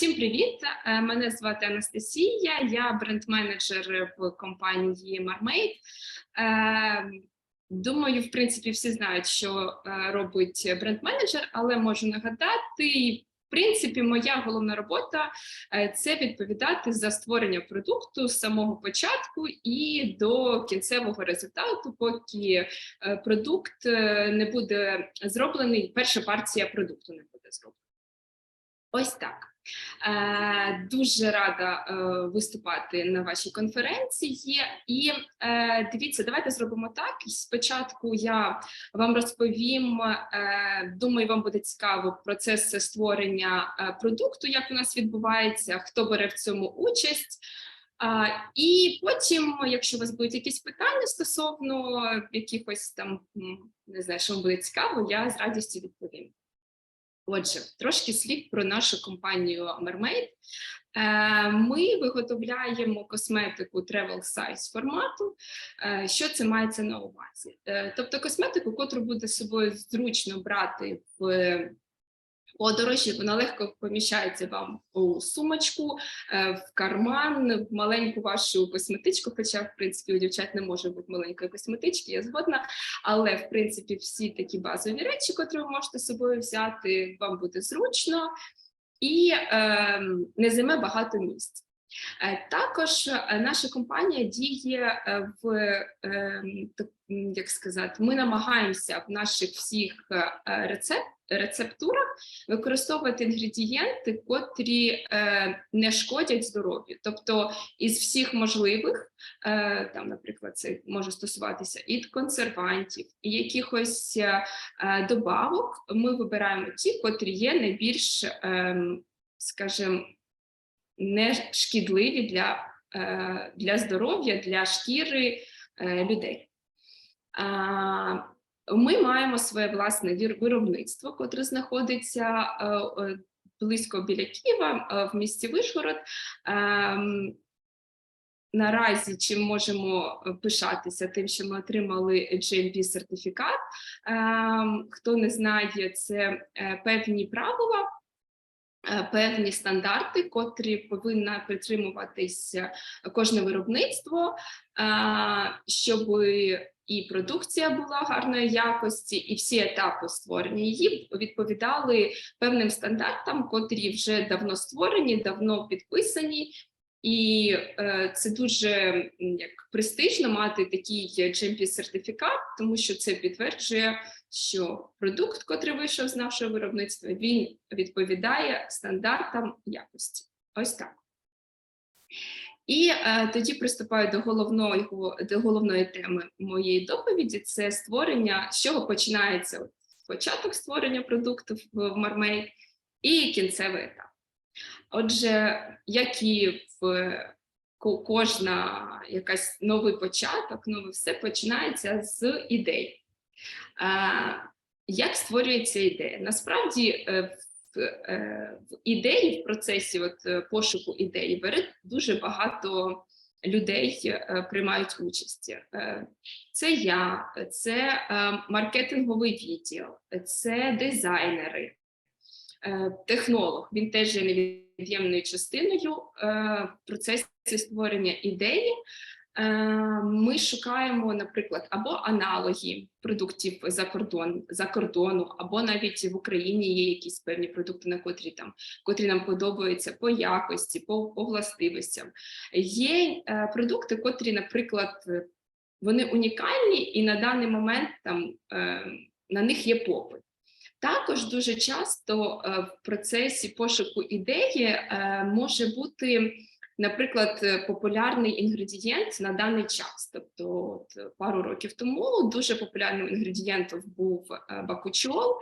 Всім привіт! Е, Мене звати Анастасія, я бренд-менеджер в компанії Marmate. Е, Думаю, в принципі, всі знають, що е, робить бренд-менеджер, але можу нагадати. В принципі, моя головна робота це відповідати за створення продукту з самого початку і до кінцевого результату, поки продукт не буде зроблений, перша партія продукту не буде зроблена. Ось так. Е, Дуже рада е, виступати на вашій конференції. І е, дивіться, давайте зробимо так. Спочатку я вам розповім. Думаю, вам буде цікаво процес створення продукту, як у нас відбувається, хто бере в цьому участь. А, і потім, якщо у вас будуть якісь питання стосовно якихось там не знаю, що вам буде цікаво, я з радістю відповім. Отже, трошки слів про нашу компанію Mermaid. Е, Ми виготовляємо косметику travel size формату. Е, Що це мається на увазі? Е, Тобто косметику, котру буде з собою зручно брати в подорожі, вона легко поміщається вам у сумочку, е, в карман, в маленьку вашу косметичку. Хоча, в принципі, у дівчат не може бути маленької косметички, я згодна. Але в принципі, всі такі базові речі, котрі ви можете з собою взяти, вам буде зручно і е, не займе багато місць. Е, Також е, наша компанія діє в е, так, м, як сказати, ми намагаємося в наших всіх е, рецеп, рецептурах використовувати інгредієнти, котрі е, не шкодять здоров'ю. Тобто із всіх можливих, е, там, наприклад, це може стосуватися і консервантів, і якихось е, е, добавок, ми вибираємо ті, котрі є найбільш, е, скажімо, не шкідливі для, е, для здоров'я, для шкіри е, людей. Ми маємо своє власне виробництво, котре знаходиться е, е, близько біля Києва е, в місті Вишгород. Ем, Наразі чим можемо пишатися, тим, що ми отримали GMP сертифікат. Ем, Хто не знає, це певні правила, певні стандарти, котрі повинна притримуватись е, кожне виробництво, щоб і продукція була гарної якості, і всі етапи створення її відповідали певним стандартам, котрі вже давно створені, давно підписані. І е, це дуже як престижно мати такий GMP сертифікат, тому що це підтверджує, що продукт, котрий вийшов з нашого виробництва, він відповідає стандартам якості. Ось так. І е, тоді приступаю до головної, до головної теми моєї доповіді: це створення, з чого починається початок створення продукту в, Marmate і кінцевий етап. Отже, як і в кожна якась новий початок, нове все починається з ідей. Е, Як створюється ідея? Насправді, в, е, в ідеї, в процесі от, е, пошуку ідеї бере дуже багато людей е, приймають участь. Е, Це я, це е, маркетинговий відділ, це дизайнери, е, технолог. Він теж є невід'ємною частиною е, в процесі створення ідеї. Е, Ми шукаємо, наприклад, або аналоги продуктів за кордон за кордону, або навіть в Україні є якісь певні продукти, на котрі там котрі нам подобаються по якості, по, по властивостям. Є е, продукти, котрі, наприклад, вони унікальні, і на даний момент там е, на них є попит. Також дуже часто в процесі пошуку ідеї може бути, наприклад, е, популярний інгредієнт на даний час. Тобто, от, е, пару років тому дуже популярним інгредієнтом був е, бакучол,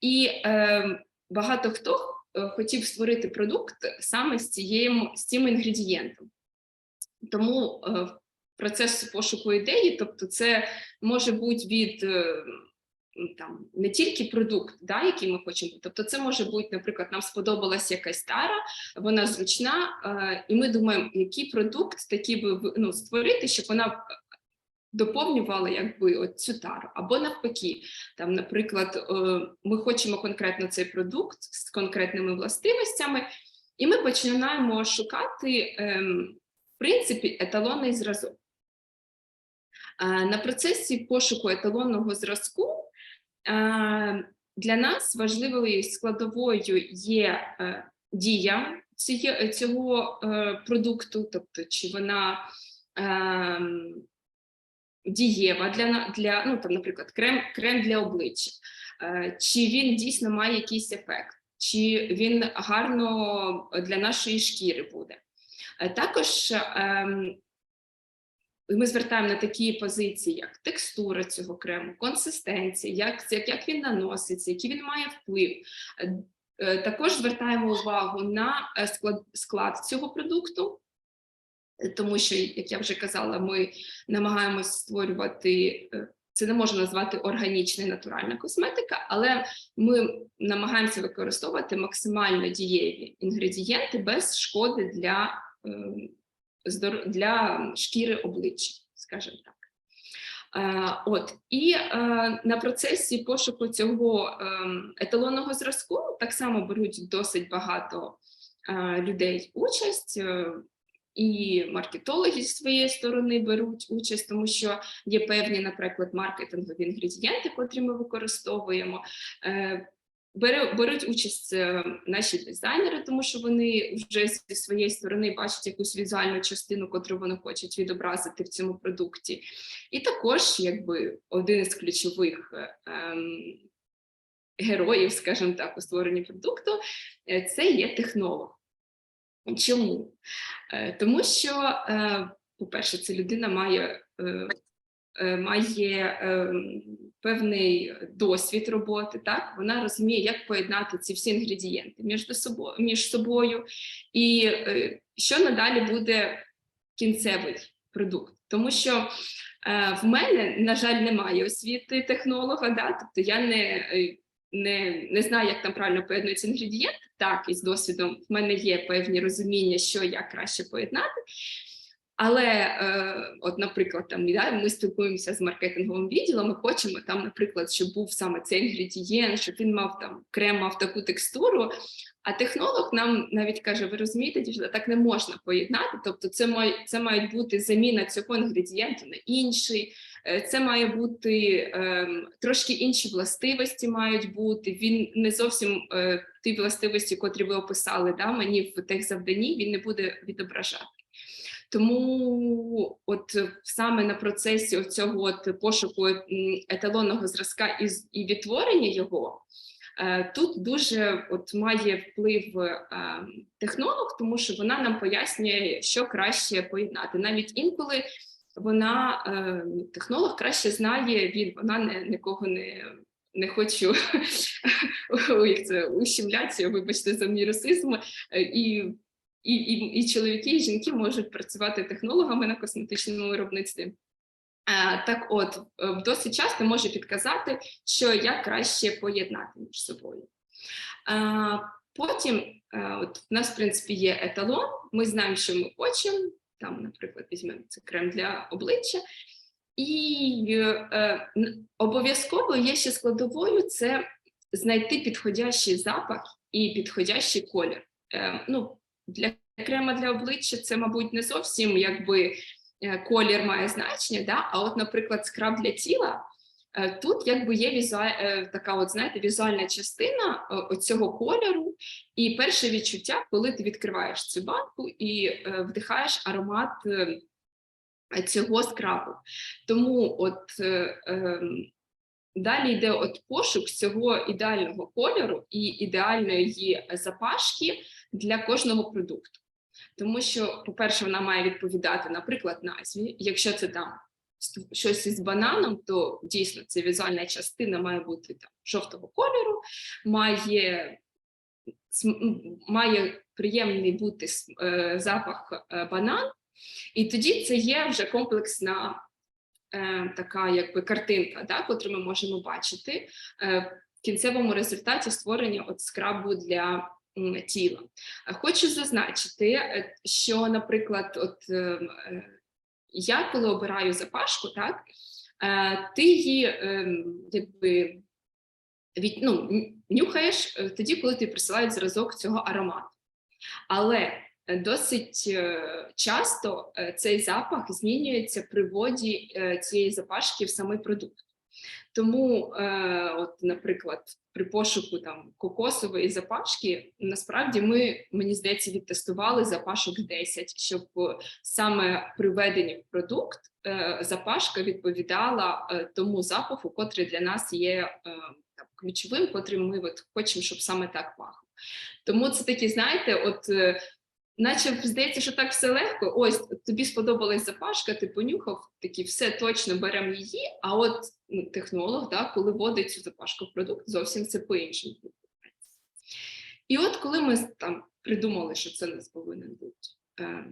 і е, багато хто хотів створити продукт саме з цією з цим інгредієнтом. Тому е, процес пошуку ідеї, тобто, це може бути від там не тільки продукт, да, який ми хочемо, тобто це може бути, наприклад, нам сподобалась якась тара, вона зручна, е, і ми думаємо, який продукт такий би ну, створити, щоб вона е, доповнювала якби цю тару, або навпаки, там, наприклад, е, ми хочемо конкретно цей продукт з конкретними властивостями. І ми починаємо шукати, ем, в принципі, еталонний зразок. Е, На процесі пошуку еталонного зразку для нас важливою складовою є е, дія цього е, продукту, тобто чи вона ем, дієва для, для ну, там, наприклад, крем, крем для обличчя, е, чи він дійсно має якийсь ефект, чи він гарно для нашої шкіри буде. Також ем, ми звертаємо на такі позиції, як текстура цього крему, консистенція, як, як, він наноситься, який він має вплив. Е, е, Також звертаємо увагу на е, склад, склад цього продукту, тому що, як я вже казала, ми намагаємось створювати. Це не можна назвати органічна і натуральна косметика, але ми намагаємося використовувати максимально дієві інгредієнти без шкоди для ем, для шкіри обличчя, скажімо так. Е, От і е, на процесі пошуку цього ем, еталонного зразку так само беруть досить багато е, людей участь. е, І маркетологи зі своєї сторони беруть участь, тому що є певні, наприклад, маркетингові інгредієнти, котрі ми використовуємо. Е, беруть участь е, наші дизайнери, тому що вони вже зі своєї сторони бачать якусь візуальну частину, котру вони хочуть відобразити в цьому продукті. І також, якби один із ключових е, ем, героїв, скажімо так, у створенні продукту, е, це є технолог. Чому? Тому що, по-перше, ця людина має, має ем, певний досвід роботи, так вона розуміє, як поєднати ці всі інгредієнти між собою, між собою, і е, що надалі буде кінцевий продукт. Тому що е, в мене, на жаль, немає освіти технолога, да? тобто я не, е, не, не знаю, як там правильно поєднуються інгредієнти. Так, із досвідом в мене є певні розуміння, що як краще поєднати. Але, е, от, наприклад, там да, ми спілкуємося з маркетинговим відділом, ми хочемо там, наприклад, щоб був саме цей інгредієнт, щоб він мав там крем мав таку текстуру. А технолог нам навіть каже: ви розумієте, дівчата, так не можна поєднати. Тобто, це має це мають бути заміна цього інгредієнту на інший. Е, Це має бути ем, трошки інші властивості мають бути. Він не зовсім е, ті властивості, котрі ви описали, да, мені в техзавданні, він не буде відображати. Тому, от е, саме на процесі цього от пошуку м, еталонного зразка і, і відтворення його, е, тут дуже от має вплив е, технолог, тому що вона нам пояснює, що краще поєднати. Навіть інколи вона е, технолог краще знає він, вона не нікого не. Не хочу ущемляти, вибачте за мій расизм, е, і і, і, і чоловіки, і жінки можуть працювати технологами на косметичному виробництві. Е, Так от, е, досить часто може підказати, що як краще поєднати між собою. Е, Потім, от в нас, в принципі, є еталон, ми знаємо, що ми хочемо. Там, наприклад, візьмемо це крем для обличчя. І е, обов'язково є ще складовою це знайти підходящий запах і підходящий колір. Е, ну, для крема для обличчя це, мабуть, не зовсім якби е, колір має значення, да? а от, наприклад, скраб для тіла. е, Тут якби є візуаль, е, така, от знаєте, візуальна частина цього кольору, і перше відчуття, коли ти відкриваєш цю банку і вдихаєш аромат цього скрабу. Тому от ем, далі йде от пошук цього ідеального кольору і ідеальної запашки для кожного продукту. Тому що, по-перше, вона має відповідати, наприклад, назві. Якщо це там щось із бананом, то дійсно це візуальна частина має бути там жовтого кольору, має, має приємний бути е, запах е, банан, і тоді це є вже комплексна е, така якби картинка, да, котру ми можемо бачити е, в кінцевому результаті створення от скрабу для тіла. Е, Хочу зазначити, що, наприклад, от я коли обираю запашку, так ти її якби від, ну, нюхаєш тоді, коли ти присилають зразок цього аромату. Але досить е, часто е, цей запах змінюється при вводі е, цієї запашки в самий продукт. Тому, от, наприклад, при пошуку там кокосової запашки, насправді ми, мені здається, відтестували запашок 10, щоб саме при введенні в продукт запашка відповідала тому запаху, котрий для нас є там, ключовим, котрим ми от, хочемо, щоб саме так пахло. Тому це такі, знаєте, от. Наче здається, що так все легко. Ось тобі сподобалась запашка, ти понюхав, такі все точно беремо її. А от ну, технолог, да, коли вводить цю запашку в продукт, зовсім це по-іншому. відбувається. І от коли ми там придумали, що це у нас повинен бути, е,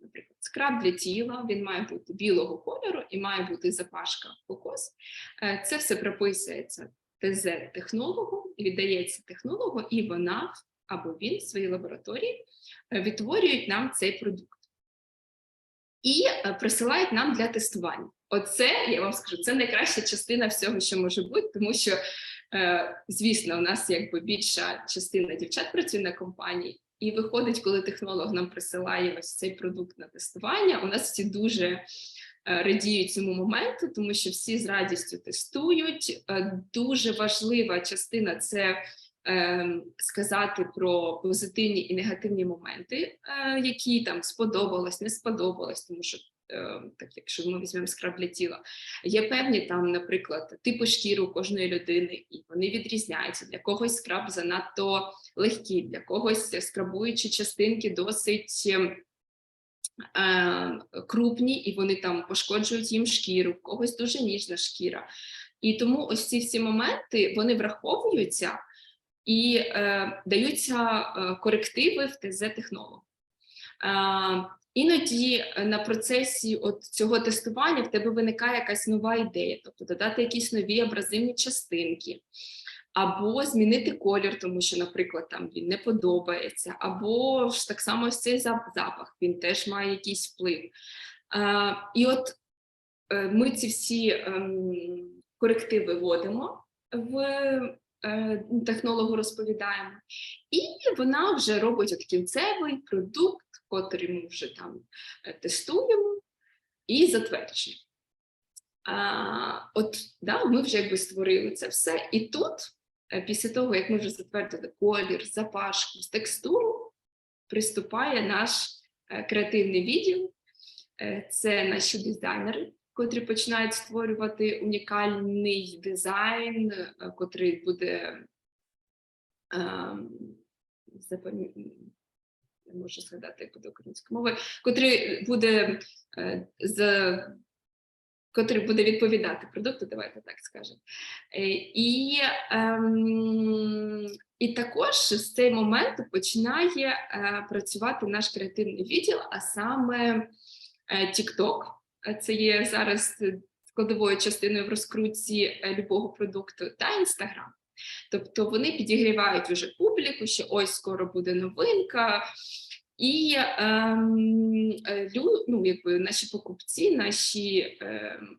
наприклад, скраб для тіла, він має бути білого кольору і має бути запашка кокос. Е, це все прописується ТЗ технологу, віддається технологу, і вона або він в своїй лабораторії е, відтворюють нам цей продукт і е, присилають нам для тестування. Оце я вам скажу, це найкраща частина всього, що може бути, тому що, е, звісно, у нас якби більша частина дівчат працює на компанії, і виходить, коли технолог нам присилає ось цей продукт на тестування. У нас всі дуже радіють цьому моменту, тому що всі з радістю тестують. Дуже важлива частина це сказати про позитивні і негативні моменти, е, які там сподобалось, не сподобалось, тому що. е, Так, якщо ми візьмемо скраб для тіла, є певні там, наприклад, типи шкіри у кожної людини, і вони відрізняються. Для когось скраб занадто легкі, для когось скрабуючі частинки досить ем, е, крупні, і вони там пошкоджують їм шкіру, в когось дуже ніжна шкіра. І тому ось ці всі моменти вони враховуються і е, даються е, корективи в ТЗ технологу. Е, іноді на процесі от цього тестування в тебе виникає якась нова ідея, тобто додати якісь нові абразивні частинки, або змінити колір, тому що, наприклад, там він не подобається, або ж так само ось цей запах, він теж має якийсь вплив. Е, і от е, ми ці всі ем, корективи вводимо в технологу розповідаємо, і вона вже робить от кінцевий продукт, котрий ми вже там е, тестуємо і затверджуємо. А, от да, ми вже якби створили це все, і тут, е, після того, як ми вже затвердили колір, запашку, текстуру, приступає наш е, креативний відділ. Е, Це наші дизайнери, котрі починають створювати унікальний дизайн, е, котрий буде не можу згадати, як буде українською мовою, котрий буде е, з котрий буде відповідати продукту, давайте так скажемо. Е, І, ем, і також з цей момент починає працювати наш креативний відділ, а саме TikTok. Е, Це є зараз складовою частиною в розкрутці е, любого продукту та Instagram. Тобто вони підігрівають вже публіку, що ось скоро буде новинка. І ем, е, лю, ну, якби наші покупці, наші, ем,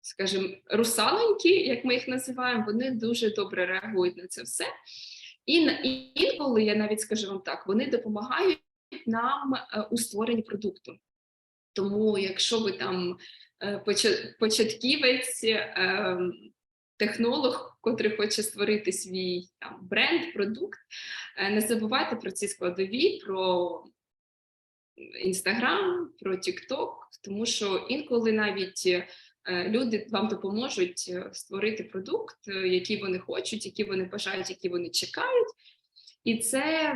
скажімо, русалоньки, як ми їх називаємо, вони дуже добре реагують на це все. І інколи, я навіть скажу вам так, вони допомагають нам е, у створенні продукту. Тому, якщо ви там е, початківець, ем, технолог, котрий хоче створити свій там бренд, продукт, е, не забувайте про ці складові, про Інстаграм, про TikTok, тому що інколи навіть е, люди вам допоможуть створити продукт, який вони хочуть, який вони бажають, який вони чекають. І це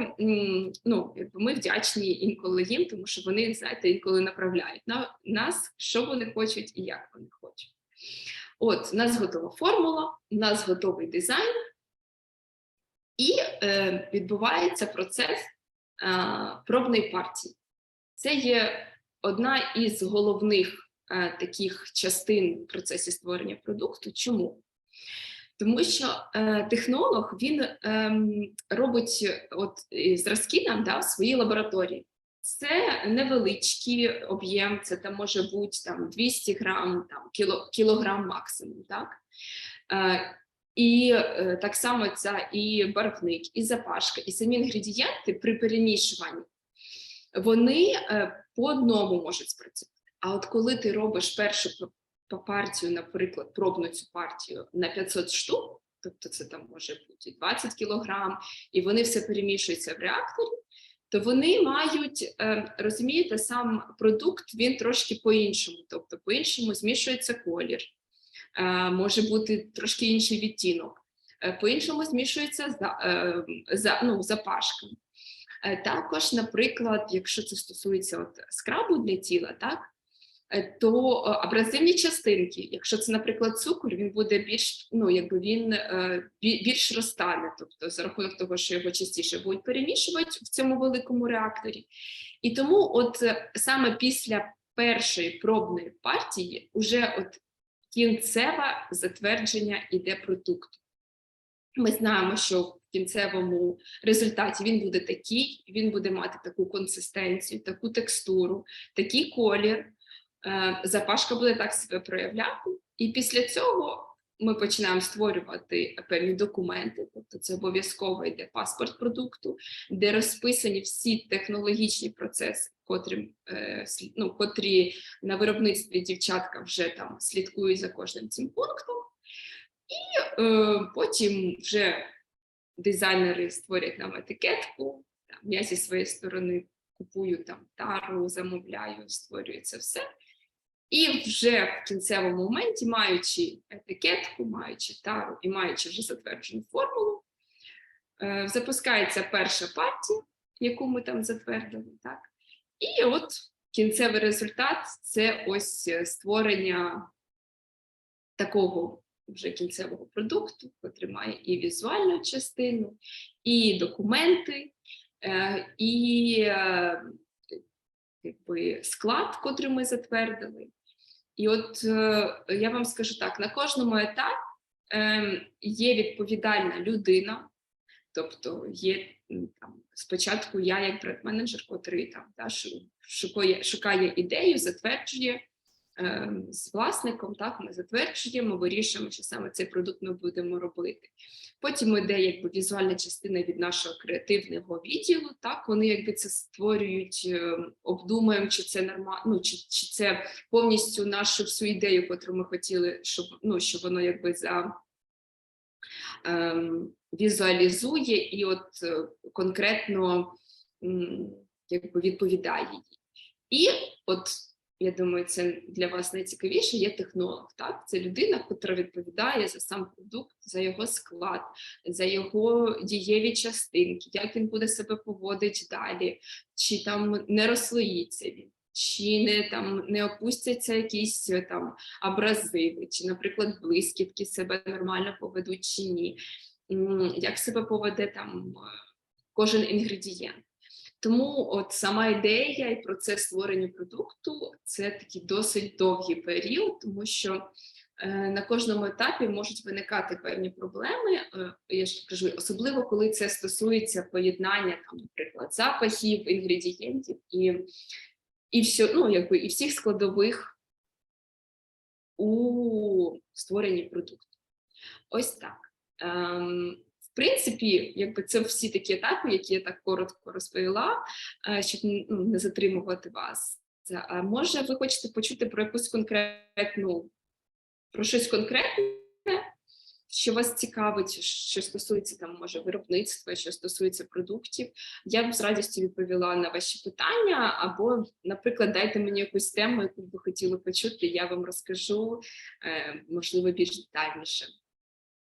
ну, ми вдячні інколи їм, тому що вони, знаєте, інколи направляють на нас, що вони хочуть і як вони хочуть. От, у нас готова формула, у нас готовий дизайн, і е, відбувається процес е, пробної партії. Це є одна із головних е, таких частин в процесі створення продукту. Чому? Тому що е, технолог він ем, робить от е, зразки нам да, в своїй лабораторії. Це невеличкий об'єм, це там може бути там 200 грам, там кіло, кілограм максимум. Так? Е, І е, так само це і барвник, і запашка, і самі інгредієнти при перемішуванні, вони е, по одному можуть спрацювати. А от коли ти робиш першу п- п- партію, наприклад, пробну цю партію на 500 штук, тобто це там може бути 20 кілограм, і вони все перемішуються в реакторі, то вони мають, е, розумієте, сам продукт він трошки по-іншому, тобто по-іншому змішується колір, е, може бути трошки інший відтінок, е, по-іншому змішується за, ну, запашка. Також, наприклад, якщо це стосується от скрабу для тіла, так то е, абразивні частинки, якщо це, наприклад, цукор, він буде більш ну якби він е, більш розтане, тобто за рахунок того, що його частіше будуть перемішувати в цьому великому реакторі. І тому, от е, саме після першої пробної партії, уже от кінцеве затвердження іде продукту. Ми знаємо, що в кінцевому результаті він буде такий, він буде мати таку консистенцію, таку текстуру, такий колір. Е, Запашка буде так себе проявляти, і після цього ми починаємо створювати певні документи, тобто це обов'язково йде паспорт продукту, де розписані всі технологічні процеси, котрі, е, ну, котрі на виробництві дівчатка вже там слідкують за кожним цим пунктом. Е, Потім вже дизайнери створять нам етикетку. Там, я зі своєї сторони купую там тару, замовляю, створюю це все. І вже в кінцевому моменті, маючи етикетку, маючи тару і маючи вже затверджену формулу, е, запускається перша партія, яку ми там затвердили. Так? І от кінцевий результат це ось створення такого вже кінцевого продукту, який має і візуальну частину, і документи, е, і е, якби, склад, котрий ми затвердили. І от е, я вам скажу так: на кожному етапі е, є відповідальна людина, тобто є там, спочатку я, як бренд-менеджер, котрий там да, шу- шукає, шукає ідею, затверджує з власником, так, ми затверджуємо, вирішуємо, що саме цей продукт ми будемо робити. Потім йде якби візуальна частина від нашого креативного відділу. Так, вони якби це створюють, е, обдумуємо, чи це нормально, ну, чи, чи це повністю нашу всю ідею, яку ми хотіли, щоб ну, щоб воно якби за. Ем, візуалізує і от е, конкретно якби відповідає їй. І от я думаю, це для вас найцікавіше є технолог. Так, це людина, яка відповідає за сам продукт, за його склад, за його дієві частинки, як він буде себе поводити далі, чи там не розслоїться він. Чи не там не опустяться якісь е, там абразиви, чи, наприклад, блискітки себе нормально поведуть чи ні, як себе поведе там е, кожен інгредієнт. Тому от сама ідея і процес створення продукту це такий досить довгий період, тому що е, на кожному етапі можуть виникати певні проблеми. Е, я ж кажу, особливо коли це стосується поєднання там, наприклад, запахів, інгредієнтів і, і все, ну, якби, і всіх складових у створенні продукту. Ось так. Ем, принципі, якби це всі такі етапи, які я так коротко розповіла, е, щоб ну, не затримувати вас. А може, ви хочете почути про якусь конкретну, про щось конкретне, що вас цікавить, що стосується там, може, виробництва, що стосується продуктів. Я б з радістю відповіла на ваші питання, або, наприклад, дайте мені якусь тему, яку б ви хотіли почути, я вам розкажу, е, можливо, більш детальніше.